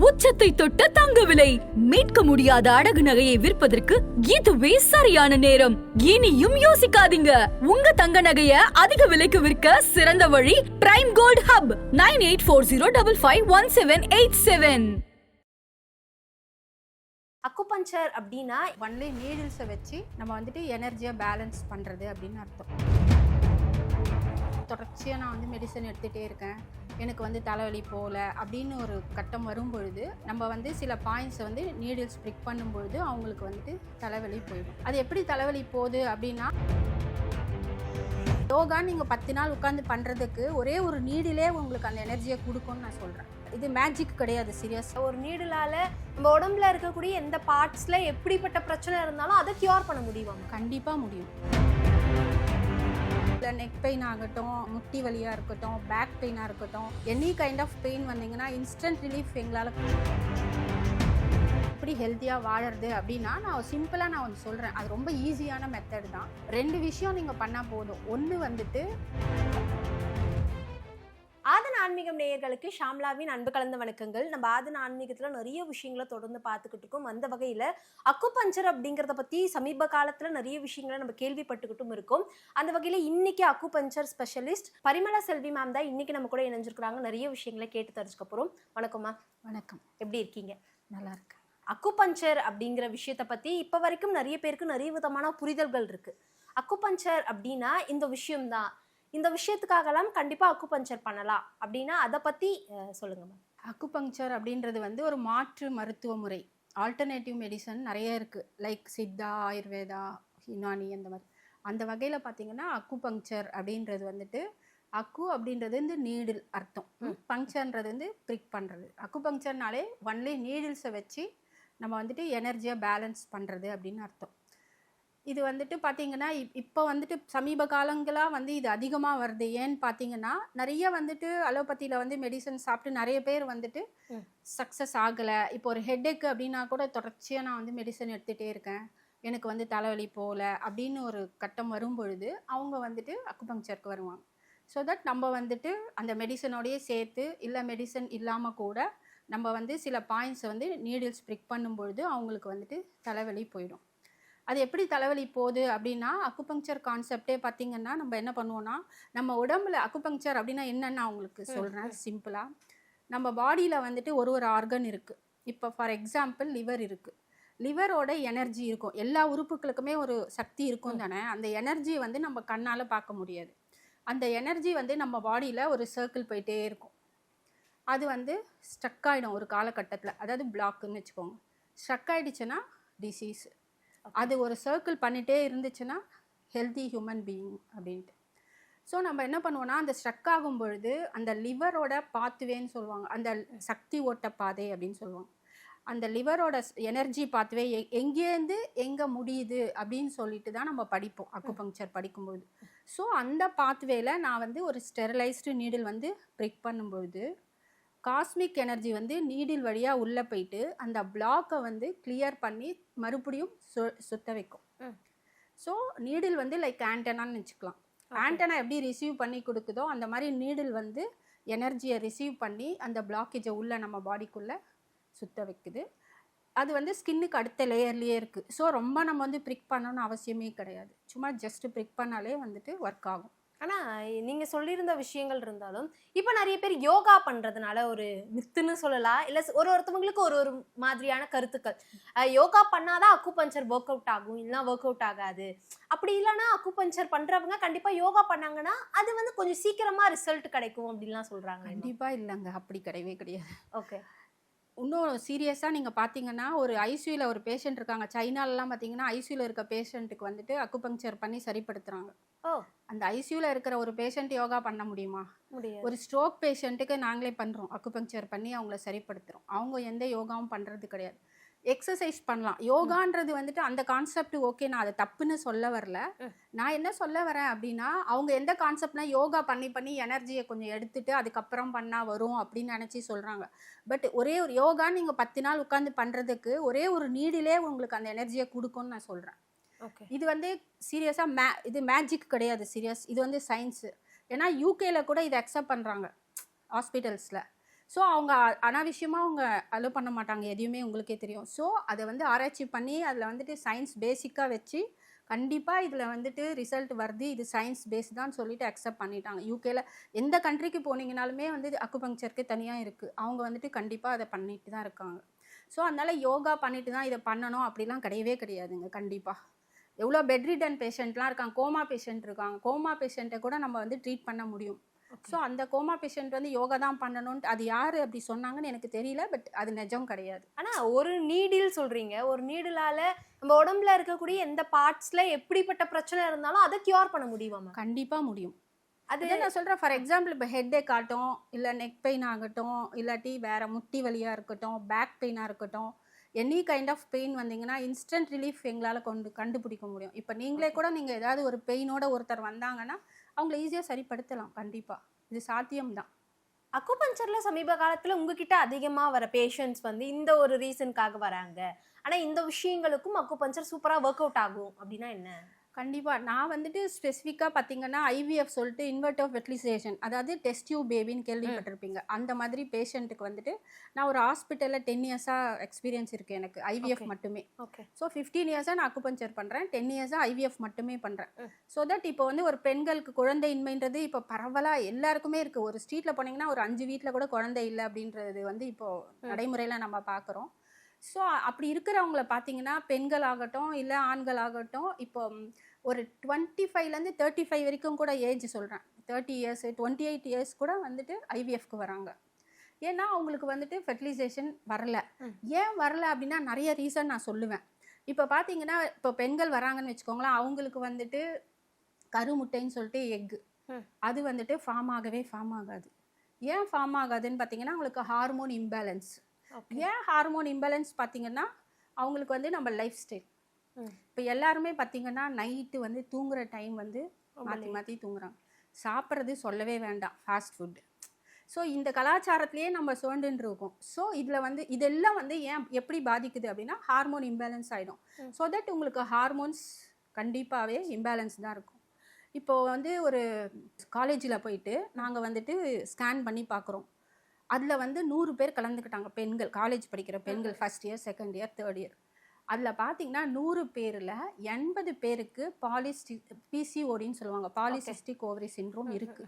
உச்சத்தை தொட்ட தங்க விலை மீட்க முடியாத அடகு நகையை விற்பதற்கு இதுவே சரியான நேரம். இனியும் யோசிக்காதீங்க. உங்க தங்க நகைய அதிக விலைக்கு விற்க சிறந்த வழி Prime Gold Hub nine eight four zero double five one seven eight seven. Acupuncture அப்படின்னா ஒன்லி நீடில்ஸை வச்சு நம்ம வந்துட்டு எனர்ஜியை பேலன்ஸ் பண்ணுறது அப்படின்னு அர்த்தம். தொடர்ச்சியாக நான் வந்து மெடிசன் எடுத்துகிட்டே இருக்கேன். எனக்கு வந்து தலைவலி போகல அப்படின்னு ஒரு கட்டம் வரும்பொழுது நம்ம வந்து சில பாயிண்ட்ஸை வந்து நீடில்ஸ் பிரிக் பண்ணும்பொழுது அவங்களுக்கு வந்துட்டு தலைவலி போயிடும். அது எப்படி தலைவலி போகுது அப்படின்னா யோகா நீங்கள் பத்து நாள் உட்காந்து பண்ணுறதுக்கு ஒரே ஒரு நீடிலே உங்களுக்கு அந்த எனர்ஜியை கொடுக்கும்னு நான் சொல்கிறேன் இது மேஜிக் கிடையாது சீரியஸ் ஒரு நீடுலால நம்ம உடம்புல இருக்கக்கூடிய எந்த பார்ட்ஸ்ல எப்படிப்பட்ட பிரச்சனை இருந்தாலும் அதை கியூர் பண்ண முடியுமா? கண்டிப்பாக முடியும். இல்லை நெக் பெயின் ஆகட்டும் முட்டி வலியாக இருக்கட்டும் பேக் பெயினாக இருக்கட்டும் எனி கைண்ட் ஆஃப் பெயின் வந்தீங்கன்னா இன்ஸ்டன்ட் ரிலீஃப் எங்களால் எப்படி ஹெல்த்தியாக வாழறது அப்படின்னா நான் சிம்பிளாக நான் வந்து சொல்கிறேன் அது ரொம்ப ஈஸியான மெத்தட் தான். ரெண்டு விஷயம் நீங்கள் பண்ணால் போதும். ஒன்று வந்துட்டு ஆன்மீகம் நேயர்களுக்கு ஷாம்லாவின் அன்பு கலந்த வணக்கங்கள். நம்ம ஆதன ஆன்மீகத்துல நிறைய விஷயங்களை தொடர்ந்து பார்த்துக்கிட்டு இருக்கோம். அந்த வகையில அக்குபஞ்சர் அப்படிங்கறத பத்தி சமீப காலத்துல நிறைய விஷயங்களை நம்ம கேள்விப்பட்டுக்கிட்டும் இருக்கோம். அந்த வகையில இன்னைக்கு acupuncture specialist Parimala Selvi ma'am தான் இன்னைக்கு நம்ம கூட இணைஞ்சிருக்கிறாங்க. நிறைய விஷயங்களை கேட்டு தெரிஞ்சுக்க போறோம். வணக்கம்மா வணக்கம். எப்படி இருக்கீங்க? நல்லா இருக்கு அக்குபஞ்சர் அப்படிங்கிற விஷயத்தை பத்தி இப்ப வரைக்கும் நிறைய பேருக்கு நிறைய விதமான புரிதல்கள் இருக்கு. அக்குபஞ்சர் அப்படின்னா இந்த விஷயம்தான். இந்த விஷயத்துக்காகலாம் கண்டிப்பா அக்குபஞ்சர் பண்ணலாம். அப்படின்னா அதை பத்தி அஹ், சொல்லுங்க மேம் அக்குபங்க்சர் அப்படின்றது வந்து ஒரு மாற்று மருத்துவ முறை. ஆல்டர்னேட்டிவ் மெடிசன் நிறைய இருக்குது லைக் சித்தா ஆயுர்வேதா யுனானி அந்த மாதிரி. அந்த வகையில் பார்த்தீங்கன்னா அக்குபங்க்சர் அப்படின்றது வந்துட்டு அக்கு அப்படின்றது வந்து நீடில் அர்த்தம். பங்க்சர்ன்றது வந்து ப்ரிக் பண்ணுறது அக்குபங்க்சர்னாலே ஒன்லி நீடில்ஸை வச்சு நம்ம வந்துட்டு எனர்ஜியை பேலன்ஸ் பண்ணுறது அப்படின்னு அர்த்தம். இது வந்துட்டு பார்த்தீங்கன்னா இப் இப்போ வந்துட்டு சமீப காலங்களாக வந்து இது அதிகமாக வருது. ஏன்னு பார்த்தீங்கன்னா நிறைய வந்துட்டு அலோபதியில் வந்து மெடிசன் சாப்பிட்டு நிறைய பேர் வந்துட்டு. சக்ஸஸ் ஆகலை. இப்போ ஒரு ஹெட்டேக் அப்படின்னா கூட தொடர்ச்சியாக நான் வந்து மெடிசன் எடுத்துகிட்டே இருக்கேன். எனக்கு வந்து தலைவலி போகல அப்படின்னு ஒரு கட்டம் வரும்பொழுது அவங்க வந்துட்டு அக்குபங்க்சருக்கு வருவாங்க. ஸோ தட் நம்ம வந்துட்டு அந்த மெடிசனோடயே சேர்த்து இல்லை மெடிசன் இல்லாமல் கூட நம்ம வந்து சில பாயிண்ட்ஸை வந்து நீடில்ஸ் ப்ரிக் பண்ணும்பொழுது அவங்களுக்கு வந்துட்டு தலைவலி போயிடும். அது எப்படி தலைவலி போகுது அப்படின்னா அக்குபங்க்சர் கான்செப்டே பார்த்தீங்கன்னா நம்ம என்ன பண்ணுவோம்னா நம்ம உடம்புல அக்குபங்க்சர் அப்படின்னா என்னன்னு நான் உங்களுக்கு சொல்கிறேன் சிம்பிளாக நம்ம பாடியில் வந்துட்டு ஒரு ஒரு ஆர்கன் இருக்குது இப்போ ஃபார் எக்ஸாம்பிள் லிவர் இருக்குது லிவரோட எனர்ஜி இருக்கும். எல்லா உறுப்புகளுக்குமே ஒரு சக்தி இருக்கும் தானே. அந்த எனர்ஜி வந்து நம்ம கண்ணால் பார்க்க முடியாது. அந்த எனர்ஜி வந்து நம்ம பாடியில் ஒரு சர்க்கிள் போயிட்டே இருக்கும். அது வந்து ஸ்ட்ரக் ஆகிடும் ஒரு காலகட்டத்தில். அதாவது பிளாக்குன்னு வச்சுக்கோங்க. ஸ்ட்ரக் ஆகிடுச்சுன்னா டிசீஸ் அது ஒரு சர்க்கிள் பண்ணிகிட்டே இருந்துச்சுன்னா ஹெல்தி ஹியூமன் பீயிங் அப்படின்ட்டு. ஸோ நம்ம என்ன பண்ணுவோன்னா அந்த ஸ்ட்ரக் ஆகும் பொழுது அந்த லிவரோட பாத்துவேன்னு சொல்லுவாங்க. அந்த சக்தி ஓட்ட பாதை அப்படின்னு சொல்லுவாங்க. அந்த லிவரோட எனர்ஜி பாத்துவே எங்கேருந்து எங்கே முடியுது அப்படின்னு சொல்லிட்டு தான் நம்ம படிப்போம் அக்குபங்க்சர் படிக்கும்போது ஸோ அந்த பாத்வேல நான் வந்து ஒரு ஸ்டெரிலைஸ்டு நீடில் வந்து பிரிக் பண்ணும்பொழுது காஸ்மிக் எனர்ஜி வந்து நீடில் வழியாக உள்ளே போயிட்டு அந்த பிளாக்கை வந்து கிளியர் பண்ணி மறுபடியும் சு சுத்த வைக்கும். ஸோ நீடில் வந்து லைக் ஆண்டனான்னு வச்சுக்கலாம். ஆண்டனா எப்படி ரிசீவ் பண்ணி கொடுக்குதோ அந்த மாதிரி நீடில் வந்து எனர்ஜியை ரிசீவ் பண்ணி அந்த பிளாக்கேஜை உள்ள நம்ம பாடிக்குள்ளே சுத்த வைக்குது. அது வந்து ஸ்கின்னுக்கு அடுத்த லேயர்லேயே இருக்குது ஸோ ரொம்ப நம்ம வந்து ப்ரிக் பண்ணணும்னு அவசியமே கிடையாது. சும்மா ஜஸ்ட் ப்ரிக் பண்ணாலே வந்துட்டு ஒர்க் ஆகும். ஆனா நீங்க சொல்லியிருந்த விஷயங்கள் இருந்தாலும் இப்ப நிறைய பேர் யோகா பண்றதுனால ஒரு மித்துன்னு சொல்லலாம். இல்ல ஒரு ஒருத்தவங்களுக்கு ஒரு ஒரு மாதிரியான கருத்துக்கள். யோகா பண்ணாதான் அக்குபஞ்சர் ஒர்க் அவுட் ஆகும். இல்லைன்னா ஒர்க் அவுட் ஆகாது. அப்படி இல்லைன்னா அக்குபஞ்சர் பண்றவங்க கண்டிப்பா யோகா பண்ணாங்கன்னா அது வந்து கொஞ்சம் சீக்கிரமா ரிசல்ட் கிடைக்கும் அப்படின்லாம் சொல்றாங்க கண்டிப்பாக இல்லைங்க. அப்படி கிடையவே கிடையாது. ஓகே இன்னும் சீரியஸாக நீங்கள் பார்த்தீங்கன்னா ஒரு ஐசியூவில் ஒரு பேஷண்ட் இருக்காங்க. சைனாலலாம் பார்த்தீங்கன்னா ஐசியூவில் இருக்க பேஷண்ட்டுக்கு வந்துட்டு அக்குபங்க்சர் பண்ணி சரிப்படுத்துகிறாங்க ஓ. அந்த ஐசியூவில் இருக்கிற ஒரு பேஷண்ட் யோகா பண்ண முடியுமா? ஒரு ஸ்ட்ரோக் பேஷண்ட்டுக்கு நாங்களே பண்ணுறோம் அக்குபங்க்சர் பண்ணி அவங்கள சரிப்படுத்துகிறோம் அவங்க எந்த யோகாவும் பண்ணுறது கிடையாது. எக்ஸசைஸ் பண்ணலாம். யோகான்றது வந்துட்டு அந்த கான்செப்ட் ஓகே நான் அதை தப்புன்னு சொல்ல வரல. நான் என்ன சொல்ல வரேன் அப்படின்னா அவங்க எந்த கான்செப்ட்னா யோகா பண்ணி பண்ணி எனர்ஜியை கொஞ்சம் எடுத்துட்டு அதுக்கப்புறம் பண்ணால் வரும் அப்படின்னு நினச்சி சொல்கிறாங்க பட் ஒரே ஒரு யோகா நீங்கள் பத்து நாள் உட்காந்து பண்ணுறதுக்கு ஒரே ஒரு நீடிலே உங்களுக்கு அந்த எனர்ஜியை கொடுக்கும்னு நான் சொல்கிறேன் ஓகே. இது வந்து சீரியஸாக மே இது மேஜிக் கிடையாது சீரியஸ். இது வந்து சயின்ஸு. ஏன்னா யூகேல கூட இதை அக்செப்ட் பண்ணுறாங்க ஹாஸ்பிட்டல்ஸில். ஸோ அவங்க அனாவசியமாக அவங்க அலோவ் பண்ண மாட்டாங்க. எதையுமே உங்களுக்கே தெரியும். ஸோ அதை வந்து ஆராய்ச்சி பண்ணி அதில் வந்துட்டு சயின்ஸ் பேசிக்காக வச்சு கண்டிப்பாக இதில் வந்துட்டு ரிசல்ட் வருது. இது சயின்ஸ் பேஸ் தான் சொல்லிட்டு அக்செப்ட் பண்ணிட்டாங்க. யூகேல எந்த கண்ட்ரிக்கு போனீங்கனாலுமே வந்து அக்குபங்க்சருக்கு தனியாக இருக்குது அவங்க வந்துட்டு கண்டிப்பாக அதை பண்ணிட்டு தான் இருக்காங்க. ஸோ அதனால யோகா பண்ணிட்டு தான் இதை பண்ணணும். அப்படிலாம் கிடையவே கிடையாதுங்க. கண்டிப்பாக எவ்வளோ பெட்ரிடன் பேஷண்ட்லாம் இருக்காங்க. கோமா பேஷண்ட் இருக்காங்க. கோமா பேஷண்ட்டை கூட நம்ம வந்து ட்ரீட் பண்ண முடியும். ஸோ அந்த கோமா பேஷண்ட் வந்து யோகா தான் பண்ணணும்னு அது யார் அப்படி சொன்னாங்கன்னு எனக்கு தெரியல பட் அது நிஜம் கிடையாது. ஆனா ஒரு நீடில் சொல்றீங்க ஒரு நீடிலால நம்ம உடம்புல இருக்கக்கூடிய எந்த பார்ட்ஸ்ல எப்படிப்பட்ட பிரச்சனை இருந்தாலும் அதை கியூர் பண்ண முடியுமா கண்டிப்பாக முடியும். அது நான் சொல்கிறேன் ஃபார் எக்ஸாம்பிள் இப்போ ஹெட் ஏக் ஆகட்டும் இல்லை நெக் பெயின் ஆகட்டும் இல்லாட்டி வேற முட்டி வலியாக இருக்கட்டும் பேக் பெயினாக இருக்கட்டும் எனி கைண்ட் ஆஃப் பெயின் வந்தீங்கன்னா இன்ஸ்டன்ட் ரிலீஃப் எங்களால் கொண்டு கண்டுபிடிக்க முடியும். இப்போ நீங்களே கூட நீங்கள் ஏதாவது ஒரு பெயினோட ஒருத்தர் வந்தாங்கன்னா அவங்கள ஈஸியாக சரிப்படுத்தலாம் கண்டிப்பாக இது சாத்தியம்தான். அக்குபஞ்சரில் சமீப காலத்தில் உங்ககிட்ட அதிகமாக வர பேஷண்ட்ஸ் வந்து இந்த ஒரு ரீசனுக்காக வராங்க. ஆனால் இந்த விஷயங்களுக்கும் அக்குபஞ்சர் சூப்பராக ஒர்க் அவுட் ஆகும் அப்படின்னா என்ன? கண்டிப்பாக நான் வந்துட்டு ஸ்பெசிஃபிக்காக பார்த்தீங்கன்னா ஐவிஎஃப் சொல்லிட்டு இன்வெர்ட் ஆஃப் ஃபெர்டிலைசேஷன் அதாவது டெஸ்ட் டியூப் பேபின்னு கேள்விப்பட்டிருப்பீங்க. அந்த மாதிரி பேஷண்ட்டுக்கு வந்துட்டு நான் ஒரு ஹாஸ்பிட்டலில் டென் இயர்ஸாக எக்ஸ்பீரியன்ஸ் இருக்குது எனக்கு. ஐவிஎஃப். மட்டுமே. ஓகே ஸோ ஃபிஃப்டீன் இயர்ஸாக நான் அக்குபஞ்சர் பண்ணுறேன் டென் இயர்ஸாக ஐவிஎஃப் மட்டுமே பண்ணுறேன். ஸோ தட் இப்போ வந்து ஒரு பெண்களுக்கு குழந்தையின்மைன்றது இப்போ பரவலாக எல்லாருக்குமே இருக்குது ஒரு ஸ்ட்ரீட்டில் போனீங்கன்னா ஒரு அஞ்சு வீட்டில் கூட குழந்தை இல்லை அப்படின்றது வந்து இப்போது நடைமுறையில் நம்ம பார்க்குறோம் ஸோ அப்படி இருக்கிறவங்கள பார்த்தீங்கன்னா பெண்கள் ஆகட்டும் இல்லை ஆண்கள் ஆகட்டும் இப்போ ஒரு டுவெண்ட்டி ஃபைவ்லேருந்து தேர்ட்டி ஃபைவ் வரைக்கும் கூட ஏஜ் சொல்கிறேன் thirty years twenty eight years கூட வந்துட்டு ஐவிஎஃப்க்கு வராங்க. ஏன்னா அவங்களுக்கு வந்துட்டு ஃபெர்டிலைசேஷன் வரல. ஏன் வரல அப்படின்னா நிறைய ரீசன் நான் சொல்லுவேன். இப்போ பார்த்தீங்கன்னா இப்போ பெண்கள் வராங்கன்னு வச்சுக்கோங்களேன் அவங்களுக்கு வந்துட்டு கருமுட்டைன்னு சொல்லிட்டு எக்கு. அது வந்துட்டு ஃபார்ம் ஆகவே ஃபார்ம் ஆகாது. ஏன் ஃபார்ம் ஆகாதுன்னு பார்த்தீங்கன்னா அவங்களுக்கு ஹார்மோன் இம்பேலன்ஸ் ஏன் ஹார்மோன் இம்பேலன்ஸ் பார்த்தீங்கன்னா அவங்களுக்கு வந்து நம்ம லைஃப் ஸ்டைல். இப்போ எல்லாருமே பார்த்தீங்கன்னா நைட்டு வந்து தூங்குற டைம் வந்து மாற்றி மாற்றி தூங்குறாங்க. சாப்பிட்றது சொல்லவே வேண்டாம் ஃபாஸ்ட் ஃபுட் ஸோ இந்த கலாச்சாரத்திலேயே நம்ம சுரண்டுன்னு இருக்கோம். ஸோ இதில் வந்து இதெல்லாம் வந்து ஏன் எப்படி பாதிக்குது அப்படின்னா ஹார்மோன் இம்பேலன்ஸ் ஆகிடும். ஸோ தட் உங்களுக்கு ஹார்மோன்ஸ் கண்டிப்பாகவே இம்பேலன்ஸ் தான் இருக்கும். இப்போது வந்து ஒரு காலேஜில் போயிட்டு நாங்கள் வந்துட்டு ஸ்கேன் பண்ணி பார்க்குறோம். அதில் வந்து நூறு பேர் கலந்துக்கிட்டாங்க பெண்கள். காலேஜ் படிக்கிற பெண்கள் first year second year third year அதில் பார்த்தீங்கன்னா நூறு பேரில் எண்பது பேருக்கு பாலிஸ்டி பிசிஓடின்னு சொல்லுவாங்க. பாலிசிஸ்டிக் ஓவரி சிண்ட்ரோம் இருக்கு.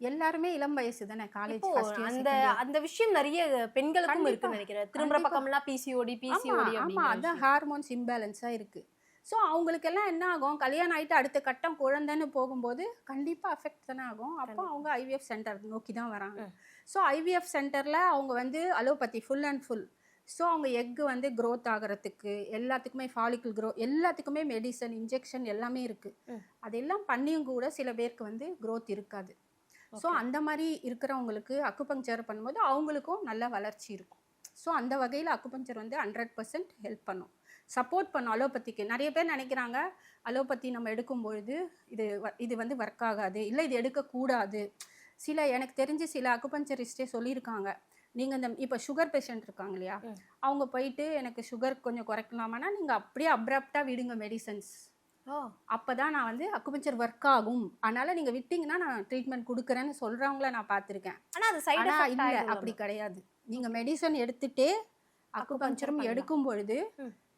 எல்லாருமே இளம் வயசு தானே காலேஜ் அந்த அந்த விஷயம் நிறைய பெண்களுக்கும் கண்டிப்பா. இருக்குன்னு நினைக்கிறேன். திரும்புற கண்டிப்பா. பக்கம்லாம் பிசிஓடி பிசிஓடி ஆமா அதான் ஹார்மோன்ஸ் இம்பேலன்ஸாக இருக்கு. ஸோ அவங்களுக்கெல்லாம் என்ன ஆகும்? கல்யாணம் ஆயிட்டு அடுத்த கட்டம் குழந்தைன்னு போகும்போது கண்டிப்பாக அஃபெக்ட் தானே ஆகும். அப்போ அவங்க ஐவிஎஃப் சென்டர் நோக்கி தான் வராங்க. ஸோ ஐவிஎஃப் சென்டரில் அவங்க வந்து allopathy full and full so அவங்க எக்கு வந்து க்ரோத் ஆகிறதுக்கு எல்லாத்துக்குமே ஃபாலிக்கல் க்ரோ எல்லாத்துக்குமே மெடிசன் இன்ஜெக்ஷன் எல்லாமே இருக்குது. அதெல்லாம் பண்ணியும் கூட சில பேருக்கு வந்து க்ரோத் இருக்காது. ஸோ. அந்த மாதிரி இருக்கிறவங்களுக்கு அக்குபங்சர் பண்ணும்போது அவங்களுக்கும் நல்ல வளர்ச்சி இருக்கும். ஸோ அந்த வகையில் அக்குபஞ்சர் வந்து ஹண்ட்ரட் பர்சன்ட் ஹெல்ப் பண்ணும். சப்போர்ட் பண்ணும் அலோபதிக்கு நிறைய பேர் நினைக்கிறாங்க அலோபதி நம்ம எடுக்கும்பொழுது இது இது வந்து ஒர்க் ஆகாது. இல்லை இது எடுக்கக்கூடாது. சில எனக்கு தெரிஞ்சு சில அக்குபஞ்சரிஸ்டே சொல்லியிருக்காங்க. நீங்கள் இந்த இப்போ சுகர் பேஷண்ட் இருக்காங்க இல்லையா. அவங்க போயிட்டு எனக்கு சுகர் கொஞ்சம் குறைக்கலாமான்னா நீங்கள் அப்படியே அப்ரப்டாக விடுங்க மெடிசன்ஸ் அப்போ தான் நான் வந்து அக்குபஞ்சர் ஒர்க் ஆகும். அதனால் நீங்கள் விட்டிங்கன்னா நான் ட்ரீட்மெண்ட் கொடுக்குறேன்னு சொல்கிறவங்கள நான் பார்த்துருக்கேன். ஆனா அது சைடு இல்ல அப்படி கிடையாது. நீங்க மெடிசன் எடுத்துட்டே அக்குபஞ்சரும். எடுக்கும் பொழுது.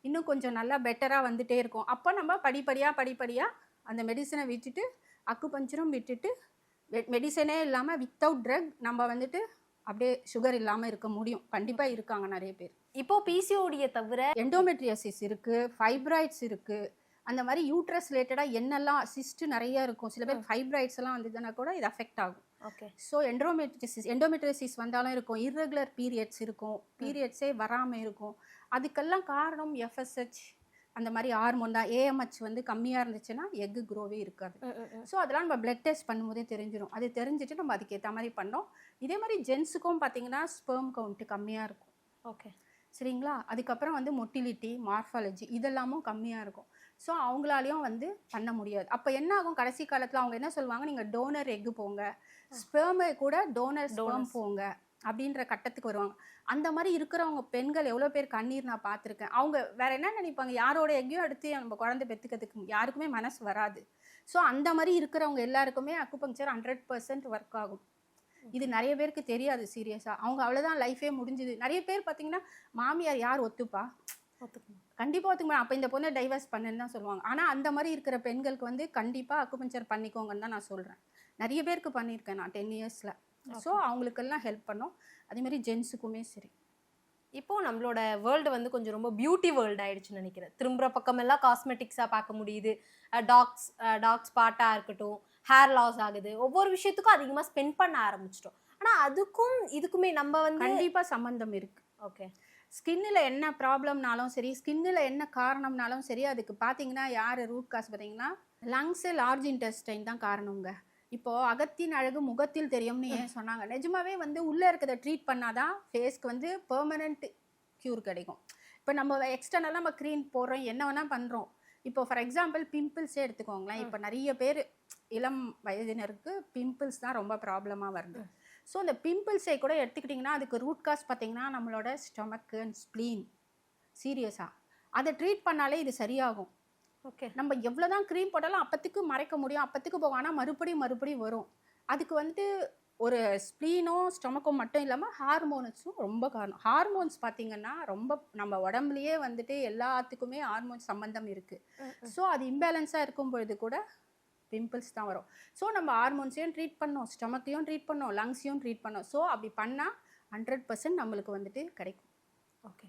இன்னும் கொஞ்சம் நல்லா பெட்டரா வந்துட்டே இருக்கும். அப்போ நம்ம படிப்படியா படிப்படியா அந்த மெடிசனை விட்டுட்டு அக்குபஞ்சரும் விட்டுட்டு மெடிசனே இல்லாம வித்தவுட் ட்ரக் நம்ம வந்துட்டு அப்படியே சுகர் இல்லாம இருக்க முடியும். கண்டிப்பா இருக்காங்க நிறைய பேர். இப்போ பிசிஓடியை தவிர எண்டோமெட்ரியோசிஸ் இருக்கு ஃபைப்ராய்ட்ஸ் இருக்கு. அந்த மாதிரி யூட்ரஸ் ரிலேட்டடாக என்னெல்லாம் சிஸ்ட் நிறைய இருக்கும். சில பேர் ஃபைப்ராய்ட்ஸ் எல்லாம் வந்ததுன்னா கூட இது அஃபெக்ட் ஆகும். ஓகே. ஸோ எண்டோமெட்ரிசிஸ் எண்டோமெட்ரிசிஸ் வந்தாலும் இருக்கும். இர்ரெகுலர் பீரியட்ஸ் இருக்கும். பீரியட்ஸே வராமல் இருக்கும். அதுக்கெல்லாம் காரணம் எஃப்எஸ்ஹெச் அந்த மாதிரி ஹார்மோன் தான். ஏஎம்ஹெச் வந்து கம்மியாக இருந்துச்சுன்னா எக்கு க்ரோவே இருக்காது. ஸோ அதெல்லாம் நம்ம பிளட் டெஸ்ட் பண்ணும்போதே தெரிஞ்சிடும் அது தெரிஞ்சுட்டு நம்ம அதுக்கேற்ற மாதிரி பண்ணோம். இதே மாதிரி ஜென்ஸுக்கும் பார்த்தீங்கன்னா ஸ்பெர்ம் கவுண்ட் கம்மியாக இருக்கும். ஓகே சரிங்களா? அதுக்கப்புறம் வந்து மொட்டிலிட்டி மார்ஃபாலஜி இதெல்லாமும் கம்மியாக இருக்கும். ஸோ அவங்களாலையும் வந்து பண்ண முடியாது. அப்போ என்ன ஆகும்? கடைசி காலத்தில் அவங்க என்ன சொல்லுவாங்க? நீங்கள் டோனர் எக்கு போங்க. ஸ்பெர்மை கூட டோனர் ஸ்பெர்ம். போங்க. அப்படின்ற கட்டத்துக்கு வருவாங்க. அந்த மாதிரி இருக்கிறவங்க பெண்கள் எவ்வளோ பேர் கண்ணீர் நான் பார்த்துருக்கேன் அவங்க வேற என்ன நினைப்பாங்க? யாரோட எங்கேயும் எடுத்து நம்ம குழந்தை பெற்றுக்கிறதுக்கு யாருக்குமே மனசு வராது. ஸோ அந்த மாதிரி இருக்கிறவங்க எல்லாருக்குமே அக்குபங்சர் ஹண்ட்ரட் பர்சன்ட் ஒர்க் ஆகும். இது நிறைய பேருக்கு தெரியாது சீரியஸாக அவங்க அவ்வளோதான் லைஃபே முடிஞ்சுது. நிறைய பேர் பார்த்தீங்கன்னா மாமியார் யார் ஒத்துப்பா? கண்டிப்பாக ஒத்துக்க அப்போ இந்த பொண்ணை டைவர்ஸ் பண்ணுன்னு தான் சொல்லுவாங்க. ஆனால் அந்த மாதிரி இருக்கிற பெண்களுக்கு வந்து கண்டிப்பாக அக்குபஞ்சர் பண்ணிக்கோங்கன்னு தான் நான் சொல்கிறேன் நிறைய பேருக்கு பண்ணியிருக்கேன் நான் டென் இயர்ஸில் ஸோ அவங்களுக்கெல்லாம் ஹெல்ப் பண்ணோம். அதே மாதிரி ஜென்ஸுக்குமே சரி. இப்போ நம்மளோட வேர்ல்டு வந்து கொஞ்சம் ரொம்ப பியூட்டி வேர்ல்டு ஆயிடுச்சுன்னு நினைக்கிறேன். திரும்புற பக்கம் எல்லாம் காஸ்மெட்டிக்ஸாக பார்க்க முடியுது. டாக்ஸ் டாக்ஸ் பாட்டாக இருக்கட்டும் ஹேர் லாஸ் ஆகுது. ஒவ்வொரு விஷயத்துக்கும் அதிகமாக ஸ்பெண்ட் பண்ண ஆரம்பிச்சிட்டோம். ஆனால் அதுக்கும் இதுக்குமே நம்ம வந்து கண்டிப்பாக சம்மந்தம் இருக்குது ஓகே ஸ்கின்னில் என்ன ப்ராப்ளம்னாலும் சரி ஸ்கின்னில் என்ன காரணம்னாலும் சரி அதுக்கு பார்த்தீங்கன்னா யார் ரூட் காஸ் பார்த்தீங்கன்னா லங்ஸு லார்ஜ் இன்டெஸ்டைன் தான் காரணங்க. இப்போ அகத்தின் அழகு முகத்தில் தெரியும்னு ஏன் சொன்னாங்க? நிஜமாவே வந்து உள்ளே இருக்கிறத ட்ரீட் பண்ணாதான் ஃபேஸ்க்கு வந்து பெர்மனண்ட் க்யூர் கிடைக்கும். இப்போ நம்ம எக்ஸ்டர்னலாக நம்ம க்ரீம் போடுறோம் என்ன வேணால் பண்ணுறோம் இப்போ ஃபார் எக்ஸாம்பிள் பிம்பிள்ஸே எடுத்துக்கோங்களேன். இப்போ நிறைய பேர் இளம் வயதினருக்கு பிம்பிள்ஸ் தான் ரொம்ப ப்ராப்ளமாக வருது. ஸோ இந்த பிம்பிள்ஸை கூட எடுத்துக்கிட்டிங்கன்னா அதுக்கு ரூட் காஸ் பார்த்தீங்கன்னா நம்மளோட ஸ்டொமக்கு அண்ட் ஸ்ப்ளீன் சீரியஸாக அதை ட்ரீட் பண்ணாலே இது சரியாகும். ஓகே நம்ம எவ்வளோ தான் க்ரீம் போட்டாலும் அப்போத்துக்கு மறைக்க முடியும். அப்போத்துக்கு போகும் ஆனால் மறுபடியும் மறுபடியும் வரும். அதுக்கு வந்துட்டு ஒரு ஸ்ப்ளீனும் ஸ்டொமக்கும் மட்டும் இல்லாமல் ஹார்மோன்ஸும் ரொம்ப காரணம். ஹார்மோன்ஸ் பார்த்தீங்கன்னா ரொம்ப நம்ம உடம்புலயே வந்துட்டு எல்லாத்துக்குமே ஹார்மோன் சம்மந்தம் இருக்குது ஸோ அது இம்பேலன்ஸாக இருக்கும் பொழுது கூட பிம்பிள்ஸ் தான் வரும். ஸோ நம்ம ஹார்மோன்ஸையும் ட்ரீட் பண்ணோம். ஸ்டொமக்கையும் ட்ரீட் பண்ணோம். லங்ஸையும் ட்ரீட் பண்ணோம். ஸோ அப்படி பண்ணால் ஹண்ட்ரட் பர்சன்ட் நம்மளுக்கு வந்துட்டு கிடைக்கும். ஓகே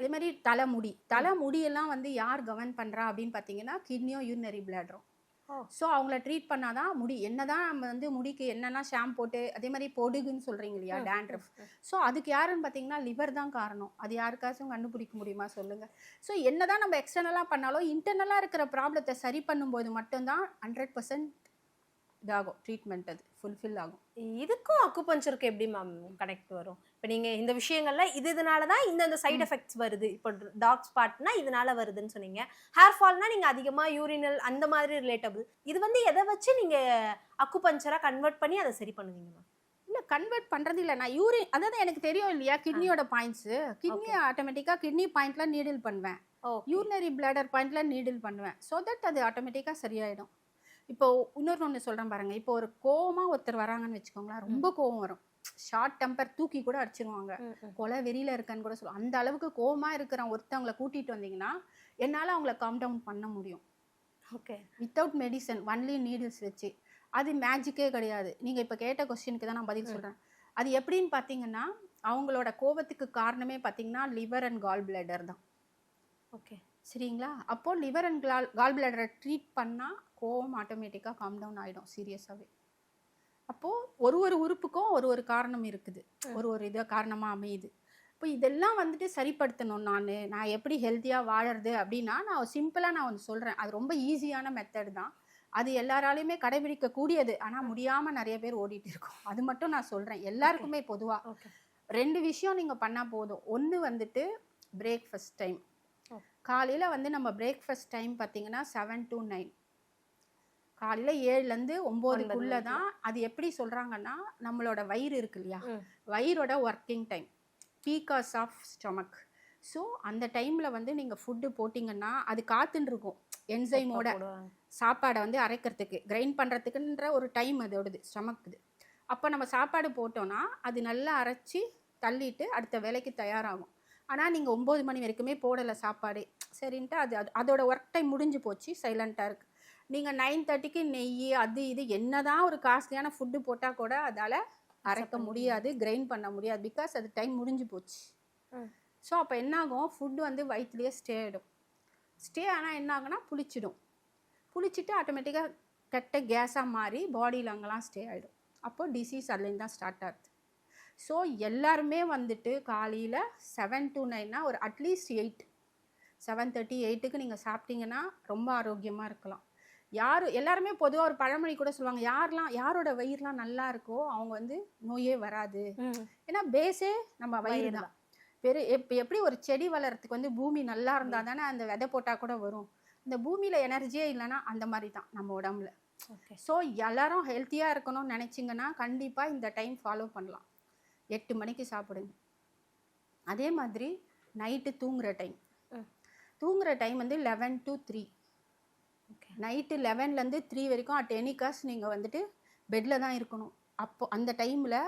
இதே மாதிரி தலைமுடி. தலைமுடியெல்லாம் வந்து யார் கவர்ன் பண்ணுறா அப்படின்னு பார்த்தீங்கன்னா கிட்னியும் யூரினரி பிளாடரும். ஸோ அவங்கள ட்ரீட் பண்ணாதான் முடி என்னதான் நம்ம வந்து முடிக்கு என்னென்ன ஷாம்பு போட்டு அதே மாதிரி பொடுகுன்னு சொல்கிறீங்க இல்லையா டேண்ட்ரஃப் ஸோ அதுக்கு யாருன்னு பார்த்தீங்கன்னா லிவர் தான் காரணம். அது யாருக்காச்சும் கண்டுபிடிக்க முடியுமா சொல்லுங்கள் ஸோ என்னதான் நம்ம எக்ஸ்டர்னலாக பண்ணாலும் இன்டர்னலாக இருக்கிற ப்ராப்ளத்தை சரி பண்ணும்போது மட்டும்தான் ஹண்ட்ரட் பர்சன்ட் இதாகும் ட்ரீட்மெண்ட் அது ஃபுல்ஃபில் ஆகும். இதுக்கும் அக்குபஞ்சருக்கு எப்படி மேம் கனெக்ட் வரும்? இப்போ நீங்கள் இந்த விஷயங்கள்ல இது இதனால தான் இந்தந்த சைடு எஃபெக்ட்ஸ் வருது. இப்போ டாக் ஸ்பாட்னா இதனால வருதுன்னு சொன்னீங்க. ஹேர் ஃபால்னா நீங்கள் அதிகமாக யூரினல் அந்த மாதிரி ரிலேட்டபிள் இது வந்து எதை வச்சு நீங்கள் அக்குபஞ்சராக கன்வெர்ட் பண்ணி அதை சரி பண்ணுவீங்க மேம் இல்லை கன்வெர்ட் பண்ணுறது இல்லை. நான் யூரின் அதாவது எனக்கு தெரியும் இல்லையா கிட்னியோட பாயிண்ட்ஸு கிட்னி ஆட்டோமேட்டிக்காக கிட்னி பாயிண்ட்ல நீடில் பண்ணுவேன். யூரினரி பிளாடர் பாயிண்ட்ல நீடில் பண்ணுவேன். ஸோ தட் அது ஆட்டோமேட்டிக்காக சரியாயிடும். இப்போ இன்னொரு ஒன்று சொல்கிறேன் பாருங்க. இப்போ ஒரு கோவமா ஒருத்தர் வராங்கன்னு வச்சுக்கோங்களேன் ரொம்ப கோவம் வரும். ஷார்ட் டெம்பர் தூக்கி கூட அடிச்சிருவாங்க. கொலை வெறியில இருக்கேன்னு கூட சொல்லுவோம் அந்த அளவுக்கு கோவமா இருக்கிற ஒருத்தவங்களை கூட்டிட்டு வந்தீங்கன்னா என்னால் அவங்கள காம் டவுன் பண்ண முடியும். Okay. Without medicine only needles வச்சு. அது மேஜிக்கே கிடையாது. நீங்கள் இப்போ கேட்ட கொஸ்டினுக்கு தான் நான் பதில் சொல்கிறேன் அது எப்படின்னு பார்த்தீங்கன்னா அவங்களோட கோபத்துக்கு காரணமே பார்த்தீங்கன்னா லிவர் அண்ட் கால் பிளடர் தான். ஓகே. சரிங்களா? அப்போ லிவர் அண்ட் கால் கால் பிளடரை ட்ரீட் பண்ணால் கோவம் ஆட்டோமேட்டிக்காக காம் டவுன் ஆகிடும் சீரியஸாகவே அப்போது ஒரு ஒரு உறுப்புக்கும் ஒரு ஒரு காரணம் இருக்குது. ஒரு ஒரு இது காரணமாக அமையுது. இப்போ இதெல்லாம் வந்துட்டு சரிப்படுத்தணும் நான் நான் எப்படி ஹெல்த்தியாக வாழறது அப்படின்னா நான் சிம்பிளாக நான் ஒன்று சொல்கிறேன் அது ரொம்ப ஈஸியான மெத்தட் தான். அது எல்லாராலையுமே கடைபிடிக்க கூடியது ஆனால் முடியாமல் நிறைய பேர் ஓடிட்டு இருக்கோம். அது மட்டும் நான் சொல்கிறேன் எல்லாருக்குமே பொதுவாக ரெண்டு விஷயம் நீங்கள் பண்ணால் போதும். ஒன்று வந்துட்டு பிரேக்ஃபாஸ்ட் டைம். காலையில் வந்து நம்ம பிரேக்ஃபாஸ்ட் டைம் பார்த்தீங்கன்னா செவன் டு நைன் காலையில் ஏழுலேருந்து ஒம்போதுக்குள்ளே தான் அது எப்படி சொல்கிறாங்கன்னா நம்மளோட வயிறு இருக்கு இல்லையா. வயிறோட working time because of stomach so அந்த டைமில் வந்து நீங்கள் ஃபுட்டு போட்டிங்கன்னா அது காத்துன்னு இருக்கும். என்சைமோட. சாப்பாடை வந்து அரைக்கிறதுக்கு கிரைண்ட் பண்ணுறதுக்குன்ற ஒரு டைம் அதோடது ஸ்டமக்குது அப்போ நம்ம சாப்பாடு போட்டோன்னா அது நல்லா அரைச்சி தள்ளிட்டு அடுத்த வேலைக்கு தயாராகும். ஆனால் நீங்கள் ஒம்பது மணி வரைக்குமே போடலை சாப்பாடே. சரின்ட்டு அது அது அதோட ஒர்க் டைம் முடிஞ்சு போச்சு சைலண்ட்டாக இருக்குது நீங்கள் நைன் தேர்ட்டிக்கு நெய் அது இது என்னதான் ஒரு காஸ்ட்லியான ஃபுட்டு போட்டால் கூட அதால் அரைக்க முடியாது கிரைண்ட் பண்ண முடியாது. பிகாஸ் அது டைம் முடிஞ்சு போச்சு. ஸோ அப்போ என்னாகும்? ஃபுட்டு வந்து வயிற்றுலேயே ஸ்டே ஆகிடும் ஸ்டே ஆனால் என்ன ஆகுனா புளிச்சிடும். புளிச்சிட்டு ஆட்டோமேட்டிக்காக கெட்ட கேஸாக மாறி பாடியில் அங்கெல்லாம் ஸ்டே ஆகிடும் அப்போ டிசீஸ் அதுலேருந்து தான் ஸ்டார்ட் ஆகுது. ஸோ எல்லாருமே வந்துட்டு காலையில் செவன் டு நைன்னா ஒரு அட்லீஸ்ட் எயிட் செவன் தேர்ட்டி எயிட்டுக்கு நீங்கள் சாப்பிட்டீங்கன்னா ரொம்ப ஆரோக்கியமாக இருக்கலாம். யார் எல்லாருமே பொதுவாக ஒரு பழமொழி கூட சொல்லுவாங்க யாரெல்லாம் யாரோட வயிறுலாம் நல்லா இருக்கோ அவங்க வந்து நோயே வராது. ஏன்னா பேஸே நம்ம வயிறு தான். பெரு இப்போ எப்படி ஒரு செடி வளர்றதுக்கு வந்து பூமி நல்லா இருந்தால் தானே அந்த விதை போட்டால் கூட வரும். இந்த பூமியில் எனர்ஜியே இல்லைன்னா அந்த மாதிரி தான் நம்ம உடம்புல. ஓகே. ஸோ எல்லாரும் ஹெல்த்தியாக இருக்கணும்னு நினச்சிங்கன்னா கண்டிப்பாக இந்த டைம் ஃபாலோ பண்ணலாம். எட்டு மணிக்கு சாப்பிடுங்க. அதே மாதிரி நைட்டு தூங்குற டைம் ம். தூங்குற டைம் வந்து லெவன் டு த்ரீ நைட்டு லெவன்லேருந்து த்ரீ வரைக்கும் அட் எனி காஸ்ட் நீங்கள் வந்துட்டு பெட்டில் தான் இருக்கணும். அப்போ அந்த டைமில்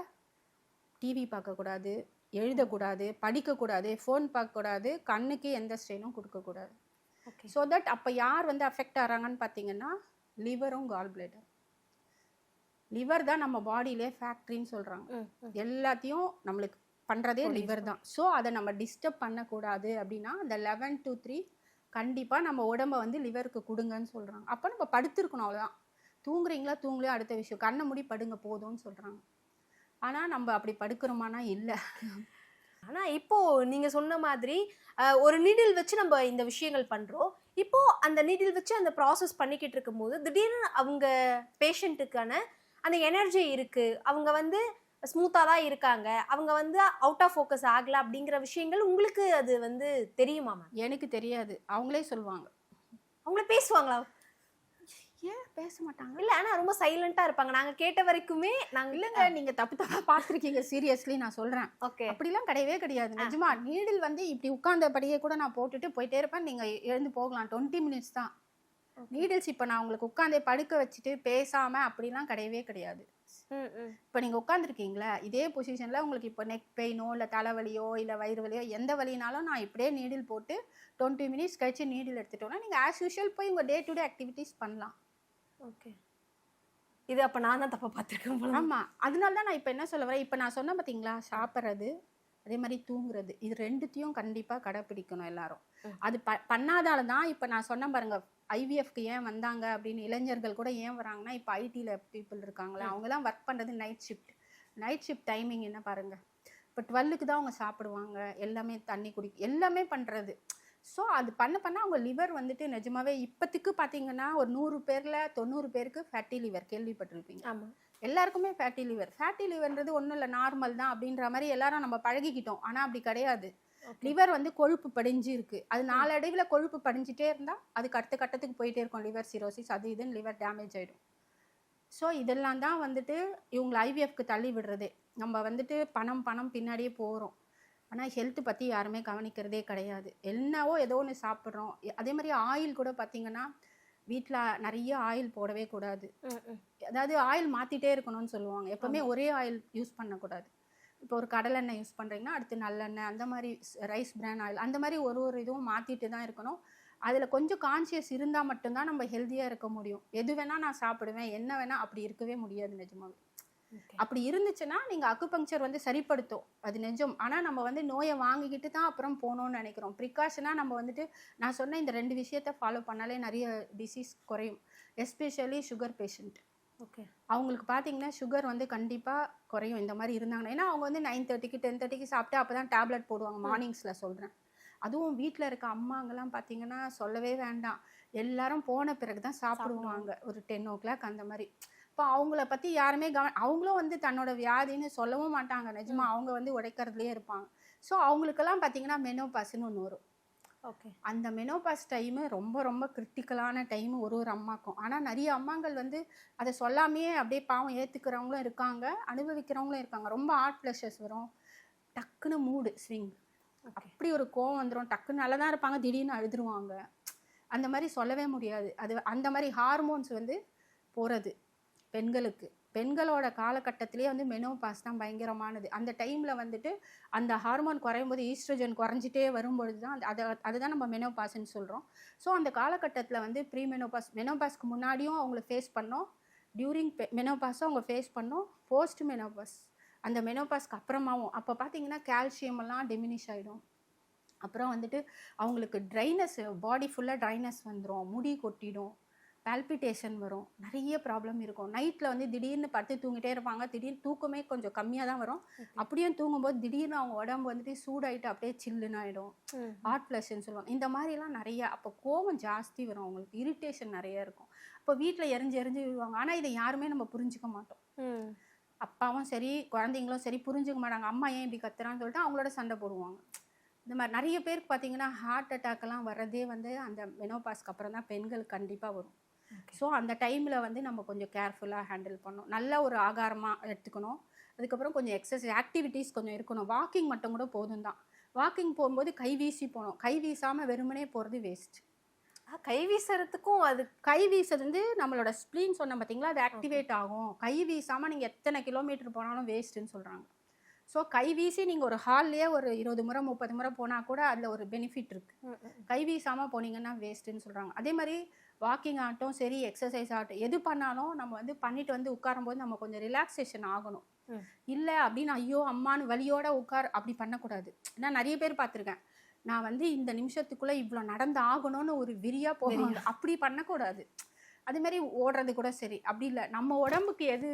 டிவி பார்க்கக்கூடாது எழுதக்கூடாது படிக்கக்கூடாது ஃபோன் பார்க்கக்கூடாது கண்ணுக்கு எந்த ஸ்ட்ரெயினும் கொடுக்கக்கூடாது. ஓகே ஸோ தட் அப்போ யார் வந்து அஃபெக்ட் ஆகிறாங்கன்னு பார்த்தீங்கன்னா லிவரும் கால் பிளேடர் லிவர் தான் நம்ம பாடியிலே ஃபேக்ட்ரின்னு சொல்கிறாங்க எல்லாத்தையும் நம்மளுக்கு பண்ணுறதே லிவர் தான். ஸோ அதை நம்ம டிஸ்டர்ப் பண்ணக்கூடாது அப்படின்னா அந்த லெவன் to த்ரீ கண்டிப்பாக நம்ம உடம்ப வந்து லிவருக்கு கொடுங்கன்னு சொல்கிறாங்க அப்போ நம்ம படுத்திருக்கணும் அவ்வளோதான் தூங்குறீங்களா? தூங்கலையோ? அடுத்த விஷயம். கண்ணை மூடி படுங்க போதும்னு சொல்கிறாங்க ஆனால் நம்ம அப்படி படுக்கிறோமானா இல்லை. ஆனால் இப்போது நீங்கள் சொன்ன மாதிரி ஒரு நீடில் வச்சு நம்ம இந்த விஷயங்கள் பண்ணுறோம் இப்போது அந்த நீடில் வச்சு அந்த ப்ராசஸ் பண்ணிக்கிட்டு இருக்கும்போது திடீர்னு அவங்க பேஷண்ட்டுக்கான அந்த எனர்ஜி இருக்குது அவங்க வந்து ஸ்மூத்தாக தான் இருக்காங்க. அவங்க வந்து அவுட் ஆஃப் ஃபோக்கஸ் ஆகல அப்படிங்கிற விஷயங்கள் உங்களுக்கு அது வந்து தெரியுமா மேம் எனக்கு தெரியாது. அவங்களே சொல்லுவாங்க. அவங்கள பேசுவாங்களா? ஏன் பேச மாட்டாங்க? இல்ல ஆனா ரொம்ப சைலண்டா இருப்பாங்க. நாங்க கேட்ட வரைக்குமே நாங்க இல்லைங்க நீங்கள் தப்பு தப்பாக பார்த்துருக்கீங்க. சீரியஸ்லி நான் சொல்கிறேன் ஓகே அப்படிலாம் கிடையவே கிடையாது. நிஜமா நீடில் வந்து இப்படி உட்கார்ந்தபடியே கூட நான் போட்டுட்டு போயிட்டே இருப்பேன். நீங்க எழுந்து போகலாம். டுவெண்ட்டி மினிட்ஸ் தான். நீடில்ஸ் இப்போ நான் உங்களுக்கு உட்காந்தே படுக்க வச்சுட்டு பேசாம அப்படிலாம் கிடையவே கிடையாது. இப்போ நீங்க உட்காந்துருக்கீங்களா இதே பொசிஷன்ல உங்களுக்கு இப்போ நெக் பெயினோ இல்லை தலைவலியோ இல்லை வயிறு வலியோ எந்த வலினாலும் நான் இப்படியே நீடில் போட்டு டுவெண்ட்டி மினிட்ஸ் கழிச்சு நீடில் எடுத்துட்டோம்னா நீங்க ஆஸ் யூஷுவல் போய் உங்க டே டு டே ஆக்டிவிட்டீஸ் பண்ணலாம். ஓகே. இது அப்ப நான் தான் தப்பா பார்த்துருக்கேன் போல. ஆமா. அதனால தான் நான் இப்போ என்ன சொல்ல வரேன்? இப்போ நான் சொன்னேன் பார்த்தீங்களா சாப்பிட்றது அதே மாதிரி தூங்குறது இது ரெண்டுத்தையும் கண்டிப்பா கடைப்பிடிக்கணும் எல்லாரும். அது ப பண்ணாதால தான் இப்போ நான் சொன்னேன் பாருங்க ஐவிஎஃப்க்கு ஏன் வந்தாங்க அப்படின்னு இளைஞர்கள் கூட ஏன் வராங்கன்னா இப்போ ஐடியில் பீப்புள் இருக்காங்களே அவங்கலாம் ஒர்க் பண்ணுறது night shift night shift timing என்ன பாருங்க. இப்போ டுவெல்லுக்கு தான் அவங்க சாப்பிடுவாங்க. எல்லாமே தண்ணி குடி எல்லாமே பண்ணுறது ஸோ அது பண்ண பண்ண அவங்க லிவர் வந்துட்டு நிஜமாவே இப்போத்துக்கு பார்த்தீங்கன்னா ஒரு நூறு பேரில் தொண்ணூறு பேருக்கு ஃபேட்டி லிவர் கேள்விப்பட்டிருப்பீங்க. ஆமா. எல்லாருக்குமே ஃபேட்டி லிவர் ஃபேட்டி லிவர்ன்றது ஒன்றும் இல்லை நார்மல் தான் அப்படின்ற மாதிரி எல்லாரும் நம்ம பழகிக்கிட்டோம். ஆனால் அப்படி கிடையாது. லிவர் வந்து கொழுப்பு படிஞ்சு இருக்கு அது நாளடைவில் கொழுப்பு படிஞ்சிட்டே இருந்தால் அதுக்கு அடுத்த கட்டத்துக்கு போயிட்டே இருக்கும் லிவர் சிரோசிஸ் அது இதுன்னு லிவர் டேமேஜ் ஆயிடும். ஸோ இதெல்லாம் தான் வந்துட்டு இவங்களை ஐவிஎஃப்க்கு தள்ளி விடுறதே. நம்ம வந்துட்டு பணம் பணம் பின்னாடியே போகிறோம் ஆனால் ஹெல்த் பற்றி யாருமே கவனிக்கிறதே கிடையாது. என்னவோ ஏதோ ஒன்று சாப்பிட்றோம். அதே மாதிரி ஆயில் கூட பார்த்தீங்கன்னா வீட்டில் நிறைய ஆயில் போடவே கூடாது. அதாவது ஆயில் மாற்றிட்டே இருக்கணும்னு சொல்லுவாங்க. எப்பவுமே ஒரே ஆயில் யூஸ் பண்ணக்கூடாது. இப்போ ஒரு கடலெண்ணெய் யூஸ் பண்ணுறீங்கன்னா அடுத்து நல்லெண்ணெய் அந்த மாதிரி ரைஸ் பிரான் ஆயில் அந்த மாதிரி ஒரு ஒரு இதுவும் மாற்றிட்டு தான் இருக்கணும். அதில் கொஞ்சம் கான்சியஸ் இருந்தால் மட்டும்தான் நம்ம ஹெல்த்தியாக இருக்க முடியும். எது வேணால் நான் சாப்பிடுவேன் என்ன வேணால் அப்படி இருக்கவே முடியாது நிஜமாவே. ஓகே. அப்படி இருந்துச்சுன்னா நீங்கள் அக்குபங்க்சர் வந்து சரிப்படுத்தும். அது நிஜம். ஆனால் நம்ம வந்து நோயை வாங்கிக்கிட்டு தான் அப்புறம் போகணும்னு நினைக்கிறோம். ப்ரிகாஷனாக நம்ம வந்துட்டு நான் சொன்ன இந்த ரெண்டு விஷயத்த ஃபாலோ பண்ணாலே நிறைய டிசீஸ் குறையும். எஸ்பெஷலி சுகர் பேஷண்ட் அவங்களுக்கு பார்த்தீங்கன்னா சுகர் வந்து கண்டிப்பாக குறையும் இந்த மாதிரி இருந்தாங்கன்னா. ஏன்னா அவங்க வந்து நைன் தேர்ட்டிக்கு டென் தேர்ட்டிக்கு சாப்பிட்டு அப்போ தான் டேப்லெட் போடுவாங்க மார்னிங்ஸில் சொல்கிறேன் அதுவும் வீட்டில் இருக்க அம்மாங்கெல்லாம் பார்த்தீங்கன்னா சொல்லவே வேண்டாம். எல்லாரும் போன பிறகு தான் சாப்பிடுவாங்க. ஒரு டென் ஓ கிளாக் அந்த மாதிரி. இப்போ அவங்கள பற்றி யாருமே கவ அவங்களும் வந்து தன்னோட வியாதின்னு சொல்லவும் மாட்டாங்க. நிஜமா அவங்க வந்து உடைக்கிறதுலே இருப்பாங்க. ஸோ அவங்களுக்கெல்லாம் பார்த்தீங்கன்னா மெனோபாஸ்ன்னு ஒன்று வரும். ஓகே. அந்த மெனோபாஸ் டைமு ரொம்ப ரொம்ப கிரிட்டிக்கலான டைம் ஒரு ஒரு அம்மாக்கும். ஆனால் நிறைய அம்மாங்கள் வந்து அதை சொல்லாமையே அப்படியே பாவம் ஏற்றுக்கிறவங்களும் இருக்காங்க அனுபவிக்கிறவங்களும் இருக்காங்க. ரொம்ப ஆர்ட் ப்ளஷர்ஸ் வரும். டக்குன்னு மூடு ஸ்விங் அப்படி ஒரு கோவம் வந்துடும் டக்குன்னு நல்லா தான் இருப்பாங்க திடீர்னு அழுதுருவாங்க. அந்த மாதிரி சொல்லவே முடியாது. அது அந்த மாதிரி ஹார்மோன்ஸ் வந்து போகிறது பெண்களுக்கு. பெண்களோட காலகட்டத்திலே வந்து மெனோபாஸ் தான் பயங்கரமானது. அந்த டைமில் வந்துட்டு அந்த ஹார்மோன் குறையும் போது ஈஸ்ட்ரஜன் குறைஞ்சிட்டே வரும்பொழுது தான் அதை அதுதான் நம்ம மெனோபாஸ்ன்னு சொல்கிறோம் ஸோ அந்த காலகட்டத்தில் வந்து ப்ரீ மெனோபாஸ் மெனோபாஸ்க்கு முன்னாடியும் அவங்கள ஃபேஸ் பண்ணோம். டியூரிங் மெனோபாஸும் அவங்க ஃபேஸ் பண்ணோம். போஸ்ட் மெனோபாஸ் அந்த மெனோபாஸ்க்கு அப்புறமாவும் அப்போ பார்த்தீங்கன்னா கால்சியம் எல்லாம் டிமினிஷ் ஆகிடும் அப்புறம் வந்துட்டு அவங்களுக்கு ட்ரைனஸ் பாடி ஃபுல்லாக ட்ரைனஸ் வந்துடும் முடி கொட்டிடும். பால்பிட்டேஷன் வரும். நிறைய ப்ராப்ளம் இருக்கும். நைட்டில் வந்து திடீர்னு படுத்து தூங்கிட்டே இருப்பாங்க. திடீர்னு தூக்கமே கொஞ்சம் கம்மியாக தான் வரும். அப்படியும் தூங்கும்போது திடீர்னு அவங்க உடம்பு வந்துட்டு சூடாயிட்டு அப்படியே சில்லுன்னு ஆகிடும் ஹார்ட் ஃப்ளஷ்ன்னு சொல்லுவாங்க. இந்த மாதிரிலாம் நிறைய அப்போ கோவம் ஜாஸ்தி வரும் அவங்களுக்கு. இரிட்டேஷன் நிறைய இருக்கும். அப்போ வீட்டில் எரிஞ்சு எரிஞ்சு விழுவாங்க. ஆனால் இதை யாருமே நம்ம புரிஞ்சுக்க மாட்டோம். அப்பாவும் சரி குழந்தைங்களும் சரி புரிஞ்சுக்க மாட்டாங்க. அம்மா ஏன் இப்படி கத்துறான்னு சொல்லிட்டு அவங்களோட சண்டை போடுவாங்க. இந்த மாதிரி நிறைய பேருக்கு பார்த்தீங்கன்னா ஹார்ட் அட்டாக்லாம் வர்றதே வந்து அந்த மெனோபாஸ்க்கு அப்புறம் தான் பெண்களுக்கு கண்டிப்பாக வரும். ஸோ அந்த டைமில் வந்து நம்ம கொஞ்சம் கேர்ஃபுல்லாக ஹேண்டில் பண்ணணும். நல்ல ஒரு ஆகாரமாக எடுத்துக்கணும். அதுக்கப்புறம் கொஞ்சம் எக்ஸசைஸ் ஆக்டிவிட்டீஸ் கொஞ்சம் இருக்கணும். வாக்கிங் மட்டும் கூட போதும் தான். வாக்கிங் போகும்போது கை வீசி போகணும். கை வீசாமல் வெறுமனே போகிறது வேஸ்ட் கை வீசுறதுக்கும் அது கை வீசுறது வந்து நம்மளோட ஸ்ப்ளீன் சொன்ன பார்த்தீங்களா அது ஆக்டிவேட் ஆகும். கை வீசாமல் நீங்கள் எத்தனை கிலோமீட்டர் போனாலும் வேஸ்ட்டுன்னு சொல்கிறாங்க ஸோ கை வீசி நீங்கள் ஒரு ஹால்லேயே ஒரு இருபது முறை முப்பது முறை போனால் கூட அதில் ஒரு பெனிஃபிட் இருக்குது கை வீசாமல் போனீங்கன்னா வேஸ்ட்டுன்னு சொல்கிறாங்க அதே மாதிரி வாக்கிங் ஆகட்டும் சரி எக்ஸசைஸ் ஆகட்டும் எது பண்ணாலும் நம்ம வந்து பண்ணிட்டு வந்து உட்காரும்போது நம்ம கொஞ்சம் ரிலாக்ஸேஷன் ஆகணும். இல்லை அப்படின்னு ஐயோ அம்மான்னு வலியோட உட்கார் அப்படி பண்ணக்கூடாது. ஏன்னா நிறைய பேர் பார்த்துருக்கேன். நான் வந்து இந்த நிமிஷத்துக்குள்ளே இவ்வளோ நடந்து ஆகணும்னு ஒரு விரியா போவாங்க. அப்படி பண்ணக்கூடாது. அதே மாதிரி ஓடுறது கூட சரி. அப்படி இல்லை நம்ம உடம்புக்கு எது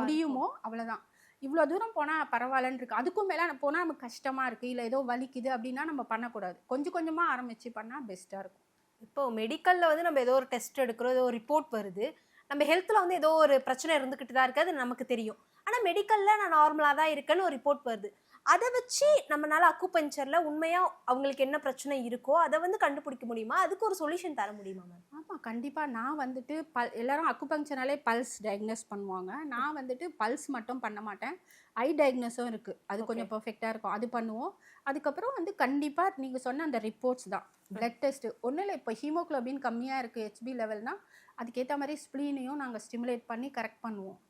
முடியுமோ அவ்வளோதான் இவ்வளோ தூரம் போனால் பரவாயில்லன்னு இருக்கு. அதுக்கும் மேலே போனால் நமக்கு கஷ்டமாக இருக்குது இல்லை ஏதோ வலிக்குது அப்படின்னா நம்ம பண்ணக்கூடாது. கொஞ்சம் கொஞ்சமாக ஆரம்பித்து பண்ணால் பெஸ்ட்டாக இருக்கும். இப்போ மெடிக்கலில் வந்து நம்ம ஏதோ ஒரு டெஸ்ட் எடுக்கிறோம் ஏதோ ஒரு ரிப்போர்ட் வருது. நம்ம ஹெல்த்தில் வந்து ஏதோ ஒரு பிரச்சனை இருந்துக்கிட்டு தான் இருக்காது அது நமக்கு தெரியும். ஆனால் மெடிக்கலில் நான் நார்மலாக தான் இருக்கேன்னு ஒரு ரிப்போர்ட் வருது. அதை வச்சு நம்மனால அக்குபஞ்சர்ல உண்மையா அவங்களுக்கு என்ன பிரச்சனை இருக்கோ அதை வந்து கண்டுபிடிக்க முடியுமா? அதுக்கு ஒரு சொல்யூஷன் தர முடியுமா மேம் ஆமாம் கண்டிப்பாக நான் வந்துட்டு பல் எல்லாரும் அக்குபங்க்சர்னாலே பல்ஸ் டயக்னோஸ் பண்ணுவாங்க. நான் வந்துட்டு பல்ஸ் மட்டும் பண்ண மாட்டேன். ஐ டயக்னோஸும் இருக்குது அது கொஞ்சம் பர்ஃபெக்டாக இருக்கும். அது பண்ணுவோம். அதுக்கப்புறம் வந்து கண்டிப்பாக நீங்கள் சொன்ன அந்த ரிப்போர்ட்ஸ் தான். பிளட் டெஸ்ட் ஒன்றும் இல்லை இப்போ ஹீமோக்ளோபின் கம்மியாக இருக்குது ஹெச்பி லெவல்னா அதுக்கேற்ற மாதிரி ஸ்ப்ளீனையும் நாங்கள் ஸ்டிமுலேட் பண்ணி கரெக்ட் பண்ணுவோம்.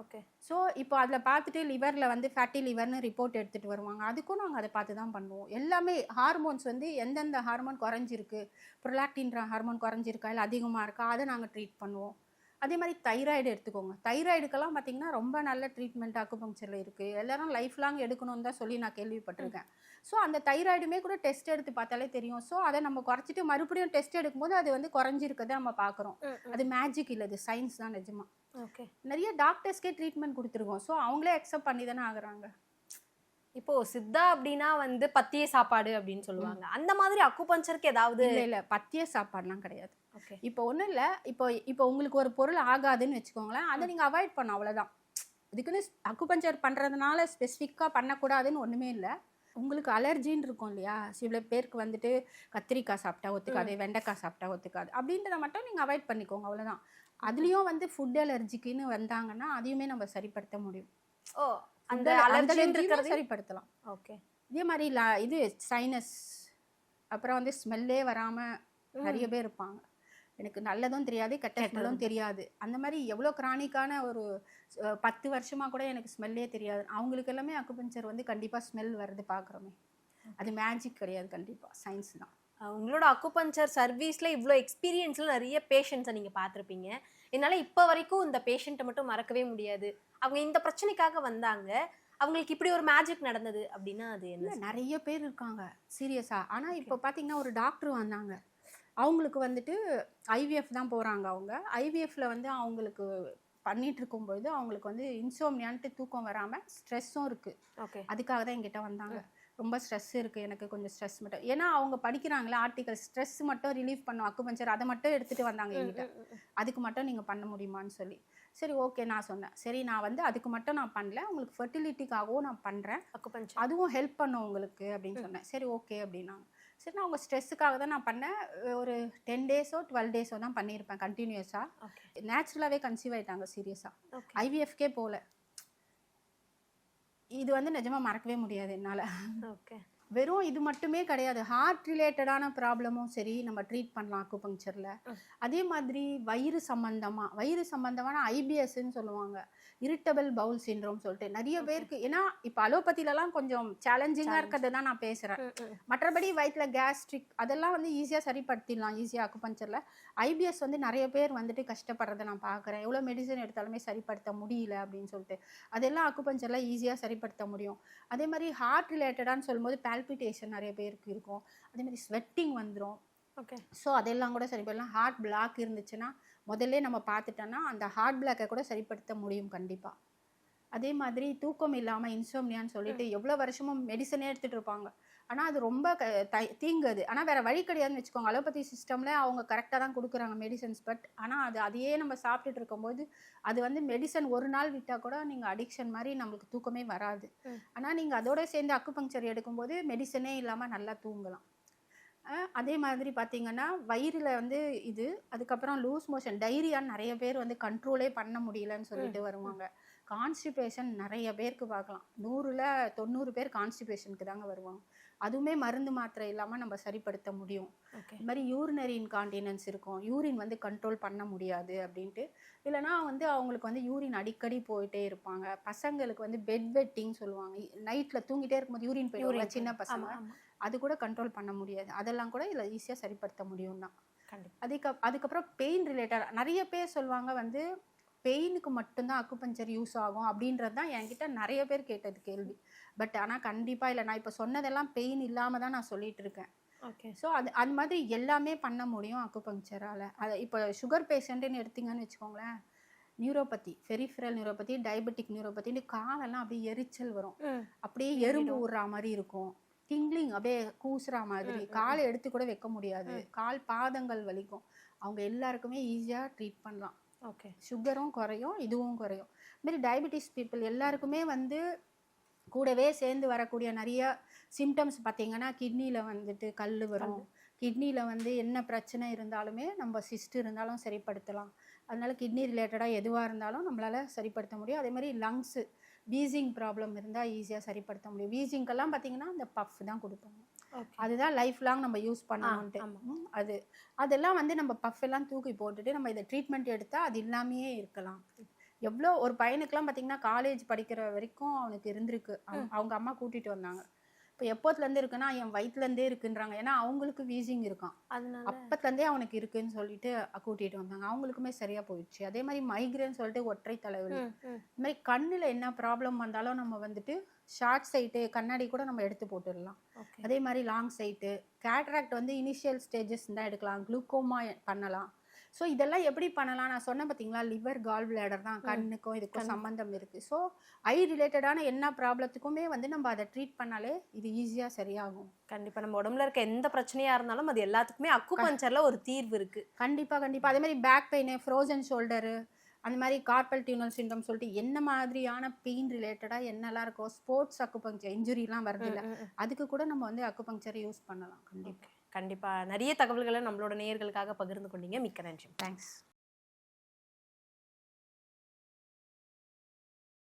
ஓகே ஸோ இப்போ அதில் பார்த்துட்டு லிவரில் வந்து ஃபேட்டி லிவர்னு ரிப்போர்ட் எடுத்துகிட்டு வருவாங்க. அதுக்கும் நாங்கள் அதை பார்த்து தான் பண்ணுவோம். எல்லாமே ஹார்மோன்ஸ் வந்து எந்தெந்த ஹார்மோன் குறைஞ்சிருக்கு? ப்ரொலாக்டின்ற ஹார்மோன் குறைஞ்சிருக்கா? இல்லை அதிகமாக இருக்கா? அதை நாங்கள் ட்ரீட் பண்ணுவோம். அதே மாதிரி தைராய்டு எடுத்துக்கோங்க. தைராய்டுக்கெல்லாம் பார்த்தீங்கன்னா ரொம்ப நல்ல ட்ரீட்மெண்ட் அக்குபங்க்சரில் இருக்குது எல்லாரும் லைஃப் லாங் எடுக்கணும்னு தான் சொல்லி நான் கேள்விப்பட்டிருக்கேன். ஸோ அந்த தைராய்டுமே கூட டெஸ்ட் எடுத்து பார்த்தாலே தெரியும். ஸோ அதை நம்ம குறைச்சிட்டு மறுபடியும் டெஸ்ட் எடுக்கும்போது அது வந்து குறைஞ்சிருக்கதை நம்ம பார்க்குறோம். அது மேஜிக் இல்லை. இது சயின்ஸ் தான் நிஜமா. ஓகே. நிறைய டாக்டர்ஸ்க்கே ட்ரீட்மெண்ட் கொடுத்துருக்கோம். ஸோ அவங்களே அக்செப்ட் பண்ணி தானே ஆகுறாங்க. இப்போ சித்தா அப்படின்னா வந்து பத்திய சாப்பாடு அப்படின்னு சொல்லுவாங்க. அந்த மாதிரி அக்குபஞ்சருக்கு ஏதாவது இல்லை இல்லை. பத்திய சாப்பாடுலாம் கிடையாது. ஓகே. இப்போ ஒன்றும் இல்லை. இப்போ இப்போ உங்களுக்கு ஒரு பொருள் ஆகாதுன்னு வச்சுக்கோங்களேன். அதை நீங்கள் அவாய்ட் பண்ண அவ்வளோதான் இதுக்குன்னு அக்குபஞ்சர் பண்ணுறதுனால ஸ்பெசிஃபிக்காக பண்ணக்கூடாதுன்னு ஒன்றுமே இல்லை. உங்களுக்கு அலர்ஜின்னு இருக்கும் இல்லையா? சில பேருக்கு வந்துட்டு கத்திரிக்காய் சாப்பிட்டா ஒத்துக்காது வெண்டைக்காய் சாப்பிட்டா ஒத்துக்காது. அப்படின்றத மட்டும் நீங்கள் அவாய்ட் பண்ணிக்கோங்க அவ்வளோதான் அதுலேயும் வந்து ஃபுட் அலர்ஜிக்குன்னு வந்தாங்கன்னா அதையுமே நம்ம சரிப்படுத்த முடியும். ஓ அந்த Food அலர்ஜி allergy இருக்கிறது சரிப்படுத்தலாம். ஓகே. இதே மாதிரி லா- இது சைனஸ் அப்புறம் வந்து ஸ்மெல்லே வராமல் நிறைய பேர் இருப்பாங்க. எனக்கு நல்லதும் தெரியாது கெட்ட ஸ்மெல்லும் தெரியாது. அந்த மாதிரி எவ்வளோ கிரானிக்கான ஒரு பத்து வருஷமா கூட எனக்கு ஸ்மெல்லே தெரியாது. அவங்களுக்கு எல்லாமே அக்குபஞ்சர் வந்து கண்டிப்பாக ஸ்மெல் வருது பார்க்குறோமே அது மேஜிக் கிடையாது கண்டிப்பாக சயின்ஸ் தான். உங்களோட அக்குபஞ்சர் சர்வீஸ்ல இவ்வளோ எக்ஸ்பீரியன்ஸ்ல நிறைய பேஷண்ட்ஸை நீங்க பார்த்துருப்பீங்க. என்னால இப்போ வரைக்கும் இந்த பேஷண்ட்டை மட்டும் மறக்கவே முடியாது. அவங்க இந்த பிரச்சனைக்காக வந்தாங்க. அவங்களுக்கு இப்படி ஒரு மேஜிக் நடந்தது அப்படின்னா அது என்ன நிறைய பேர் இருக்காங்க. சீரியஸாக ஆனால் இப்போ பார்த்தீங்கன்னா ஒரு டாக்டர் வந்தாங்க. அவங்களுக்கு வந்துட்டு ஐவிஎஃப் தான் போகிறாங்க அவங்க. ஐவிஎஃப்ல வந்து அவங்களுக்கு பண்ணிட்டு இருக்கும்பொழுது அவங்களுக்கு வந்து இன்சோம்னியான்ட்டு தூக்கம் வராமல் ஸ்ட்ரெஸ்ஸும் இருக்குது ஓகே அதுக்காக தான் என்கிட்ட வந்தாங்க. ரொம்ப ஸ்ட்ரெஸ் இருக்குது எனக்கு கொஞ்சம் ஸ்ட்ரெஸ் மட்டும். ஏன்னா அவங்க படிக்கிறாங்களே ஆர்டிகல் ஸ்ட்ரெஸ் மட்டும் ரிலீஃப் பண்ணும் அக்குபஞ்சர் அதை மட்டும் எடுத்துகிட்டு வந்தாங்க என்கிட்ட. அதுக்கு மட்டும் நீங்கள் பண்ண முடியுமான்னு சொல்லி. சரி ஓகே நான் சொன்னேன். சரி நான் வந்து அதுக்கு மட்டும் நான் பண்ணல உங்களுக்கு ஃபெர்டிலிட்டிக்காகவும் நான் பண்ணுறேன் அதுவும் ஹெல்ப் பண்ணும் உங்களுக்கு அப்படின்னு சொன்னேன். சரி ஓகே அப்படின்னாங்க. சரி நான் உங்கள் ஸ்ட்ரெஸ்ஸுக்காக தான் நான் பண்ணேன். ஒரு டென் டேஸோ டுவெல் டேஸோ தான் பண்ணியிருப்பேன் கண்டினியூஸாக நேச்சுரலாகவே கன்சீவ் ஆயிட்டாங்க சீரியஸாக ஐவிஎஃப்கே போகல இது வந்து நிஜமாக மறக்கவே முடியாது என்னால். ஓகே வெறும் இது மட்டுமே கிடையாது. ஹார்ட் ரிலேட்டடான ப்ராப்ளமும் சரி நம்ம ட்ரீட் பண்ணலாம் அக்குபங்க்சரில். அதே மாதிரி வயிறு சம்பந்தமாக வயிறு சம்பந்தமான ஐபிஎஸ்ன்னு சொல்லுவாங்க. இரிட்டபிள் பவுல் சின்ரோம் சொல்லிட்டு நிறைய பேருக்கு ஏன்னா இப்போ அலோபதியிலலாம் கொஞ்சம் சேலஞ்சிங்காக இருக்கிறது தான் நான் பேசுகிறேன் மற்றபடி வயிற்றுல கேஸ்ட்ரிக் அதெல்லாம் வந்து ஈஸியாக சரிப்படுத்திடலாம் ஈஸியாக அக்குபஞ்சரில் ஐபிஎஸ் வந்து நிறைய பேர் வந்துட்டு கஷ்டப்படுறதை நான் பார்க்குறேன் எவ்வளோ மெடிசன் எடுத்தாலுமே சரிப்படுத்த முடியல அப்படின்னு சொல்லிட்டு. அதெல்லாம் அக்குபஞ்சரில் ஈஸியாக சரிப்படுத்த முடியும். அதே மாதிரி ஹார்ட் ரிலேட்டடான்னு சொல்லும்போது பால்பிட்டேஷன் நிறைய பேருக்கு இருக்கும். அதே மாதிரி ஸ்வெட்டிங் வந்துடும் ஓகே ஸோ அதெல்லாம் கூட சரி பண்ணலாம். ஹார்ட் பிளாக் இருந்துச்சுன்னா முதல்ல நம்ம பார்த்துட்டோன்னா அந்த ஹார்ட் பிளாக்கை கூட சரிப்படுத்த முடியும் கண்டிப்பாக அதே மாதிரி தூக்கம் இல்லாமல் இன்சோம்னியான்னு சொல்லிட்டு எவ்வளோ வருஷமும் மெடிசனே எடுத்துகிட்டு இருப்பாங்க. ஆனால் அது ரொம்ப க தை- தீங்கு அது. ஆனால் வேறு வழி கிடையாதுன்னு வச்சுக்கோங்க. அலோபதி சிஸ்டமில் அவங்க கரெக்டாக தான் கொடுக்குறாங்க மெடிசன்ஸ் பட் ஆனால் அது அதையே நம்ம சாப்பிட்டுட்டு இருக்கும்போது அது வந்து மெடிசன் ஒரு நாள் விட்டால் கூட நீங்கள் அடிக்ஷன் மாதிரி நம்மளுக்கு தூக்கமே வராது. ஆனால் நீங்கள் அதோட சேர்ந்து அக்குபங்க்சர் எடுக்கும்போது மெடிசனே இல்லாமல் நல்லா தூங்கலாம். அதே மாதிரி பார்த்தீங்கன்னா வயிறில் வந்து இது அதுக்கப்புறம் லூஸ் மோஷன் டைரியான்னு நிறைய பேர் வந்து கண்ட்ரோலே பண்ண முடியலன்னு சொல்லிட்டு வருவாங்க. கான்ஸ்டிபேஷன் நிறைய பேருக்கு பார்க்கலாம். நூறில் தொண்ணூறு பேர் கான்ஸ்டிபேஷனுக்கு தாங்க வருவாங்க. அதுவுமே மருந்து மாத்திரை இல்லாமல் நம்ம சரிப்படுத்த முடியும். ஓகே. இது மாதிரி யூரினரி இன்கான்டினன்ஸ் இருக்கும். யூரின் வந்து கண்ட்ரோல் பண்ண முடியாது அப்படின்ட்டு. இல்லைனா வந்து அவங்களுக்கு வந்து யூரின் அடிக்கடி போயிட்டே இருப்பாங்க. பசங்களுக்கு வந்து பெட் வெட்டிங் சொல்லுவாங்க. நைட்டில் தூங்கிட்டே இருக்கும்போது யூரின் போயிடுவாங்க சின்ன பசங்க. அது கூட கண்ட்ரோல் பண்ண முடியாது. அதெல்லாம் கூட இதில் ஈஸியாக சரிப்படுத்த முடியும் தான். அதுக்கு அதுக்கப்புறம் பெயின் ரிலேட்டட் நிறைய பேர் சொல்லுவாங்க வந்து பெயினுக்கு மட்டும்தான் அக்குபஞ்சர் யூஸ் ஆகும் அப்படின்றது தான் என்கிட்ட நிறைய பேர் கேட்டது கேள்வி. பட் ஆனால் கண்டிப்பாக இல்லை. நான் இப்போ சொன்னதெல்லாம் பெயின் இல்லாமல் தான் நான் சொல்லிட்டு இருக்கேன் ஓகே ஸோ அது அது மாதிரி எல்லாமே பண்ண முடியும் அக்குபங்க்சரால் அதை இப்போ சுகர் பேஷண்ட்டுன்னு எடுத்தீங்கன்னு வச்சுக்கோங்களேன். நியூரோபதி ஃபெரிஃபரல் நியூரோபதி டயபெட்டிக் நியூரோபதின்னு காலெல்லாம் அப்படியே எரிச்சல் வரும். அப்படியே எறும்பு விடுற மாதிரி இருக்கும். டிங்லிங் அப்படியே கூசுற மாதிரி. காலை எடுத்து கூட வைக்க முடியாது. கால் பாதங்கள் வலிக்கும். அவங்க எல்லாருக்குமே ஈஸியாக ட்ரீட் பண்ணலாம். ஓகே சுகரும் குறையும் இதுவும் குறையும். இதுமாரி டயபெட்டிஸ் பீப்புள் எல்லாருக்குமே வந்து கூடவே சேர்ந்து வரக்கூடிய நிறைய சிம்டம்ஸ் பார்த்தீங்கன்னா கிட்னியில் வந்துட்டு கல் வரும். கிட்னியில் வந்து என்ன பிரச்சனை இருந்தாலுமே நம்ம சிஸ்ட் இருந்தாலும் சரிப்படுத்தலாம். அதனால கிட்னி ரிலேட்டடாக எதுவாக இருந்தாலும் நம்மளால் சரிப்படுத்த முடியும். அதே மாதிரி லங்ஸு வீசிங் ப்ராப்ளம் இருந்தால் ஈஸியாக சரிப்படுத்த முடியும். வீசிங்கெல்லாம் பார்த்தீங்கன்னா அந்த பஃப் தான் கொடுப்பாங்க. ஓகே அதுதான் லைஃப் லாங் நம்ம யூஸ் பண்ணணும்ட்டு அது. அதெல்லாம் வந்து நம்ம பஃப் எல்லாம் தூக்கி போட்டுட்டு நம்ம இதை ட்ரீட்மெண்ட் எடுத்தால் அது இல்லாமையே இருக்கலாம். எவ்வளோ ஒரு பையனுக்குலாம் பார்த்தீங்கன்னா காலேஜ் படிக்கிற வரைக்கும் அவனுக்கு இருந்திருக்கு. அவங்க- அம்மா கூட்டிட்டு வந்தாங்க. இப்போ எப்போத்துலேருந்து இருக்குன்னா என் வயிற்றுலேருந்தே இருக்குன்றாங்க. ஏன்னா அவங்களுக்கு வீசிங் இருக்கான் அப்பத்துலேருந்தே அவனுக்கு இருக்குன்னு சொல்லிட்டு கூட்டிட்டு வந்தாங்க. அவங்களுக்குமே சரியா போயிடுச்சு. அதே மாதிரி மைக்ரேன் சொல்லிட்டு ஒற்றை தலைவலி. ம். இந்த மாதிரி கண்ணில் என்ன ப்ராப்ளம் வந்தாலும் நம்ம வந்துட்டு ஷார்ட் சைட்டு கண்ணாடி கூட நம்ம எடுத்து போட்டுடலாம். அதே மாதிரி லாங் சைட்டு கேட்ராக்ட் வந்து இனிஷியல் ஸ்டேஜஸ் தான் எடுக்கலாம். குளுக்கோமா பண்ணலாம். ஸோ இதெல்லாம் எப்படி பண்ணலாம்? நான் சொன்னேன் பார்த்தீங்களா லிவர் கால் பிளேடர் தான் கண்ணுக்கும் இதுக்கும் சம்மந்தம் இருக்குது ஸோ ஐ ரிலேட்டடான என்ன ப்ராப்ளத்துக்குமே வந்து நம்ம அதை ட்ரீட் பண்ணாலே இது ஈஸியாக சரியாகும். கண்டிப்பா. நம்ம உடம்புல இருக்க எந்த பிரச்சனையா இருந்தாலும் அது எல்லாத்துக்குமே அக்குபஞ்சர்ல ஒரு தீர்வு இருக்கு. கண்டிப்பாக கண்டிப்பாக அதே மாதிரி பேக் பெயின் ஃப்ரோசன் ஷோல்டரு அந்த மாதிரி கார்பல் டியூனல் சிண்டம் சொல்லிட்டு என்ன மாதிரியான பெயின் ரிலேட்டடாக என்னெல்லாம் இருக்கோ ஸ்போர்ட்ஸ் அக்குபங்க்சர் இன்ஜுரிலாம் வருது இல்லை. அதுக்கு கூட நம்ம வந்து அக்குபங்க்சர் யூஸ் பண்ணலாம். கண்டிப்பாக கண்டிப்பா நிறைய தகவல்களை நம்மளோட நேயர்களுக்காக பகிர்ந்து கொண்டீங்க. மிக்க நன்றி. தேங்க்ஸ்